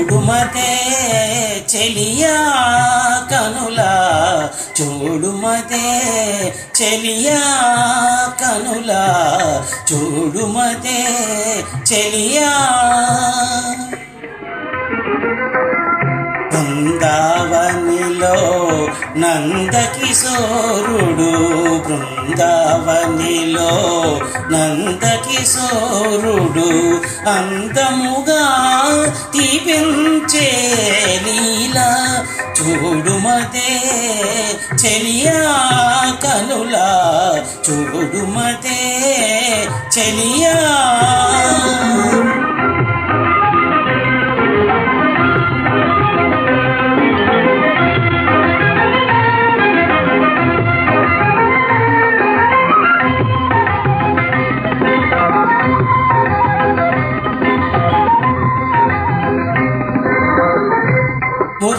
చూడుమతే చెలియా కనులా చూడుమతే చెలియా కనులా చూడుమతే చెలియా బృందావనిలో నందకిశోరుడు. బృందావనిలో నందకిశోరుడు అందముగా తీపించే లీలా చూడుమతే చెలియా కనులా. చూడుమతే చెలియా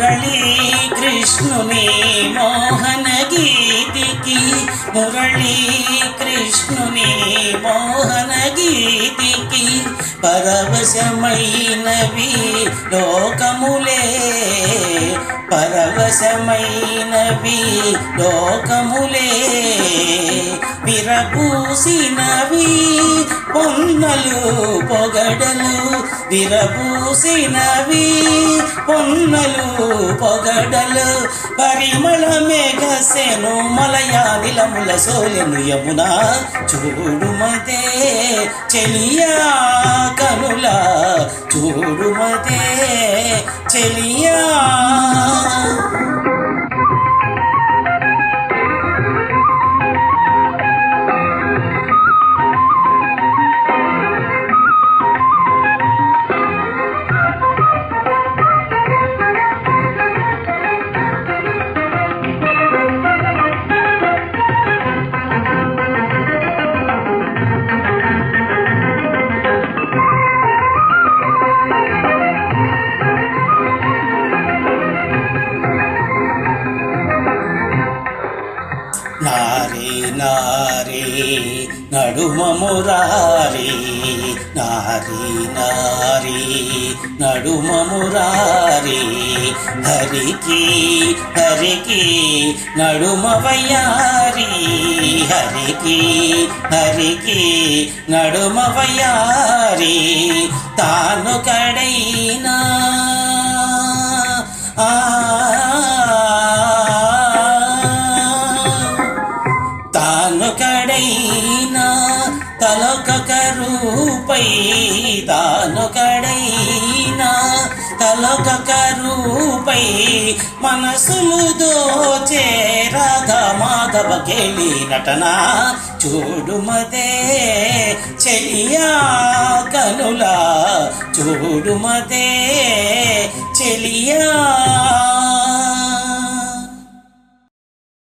మురళీ కృష్ణుని మోహన గీతికి. మురళీ కృష్ణుని మోహన గీతికి పరవశమైనవి లోకములే. పరవశమైనవి లోకములే. విరపూసినవి పొన్నలు పొగడలు విరబూసినవి పొన్నలు పొగడలు పరిమళ మేఘసెను మలయానిలముల సోలెను యమున చూడుమతే చెలియా కనుల చూడుమతే చెలియా నారీ నడుమమురారీ నారీ నారీ నడుమమురారీ హరికి హరికి నడుమవయారీ హరికి హరికి నడుమవయారీ తాను కడైనా తలొక రూపై తాను తలొక రూపై మనసులు దోచే రాధా మాధవ కేళి నటన చూడుమదే చెలియా కనులా చూడుమదే చెలియా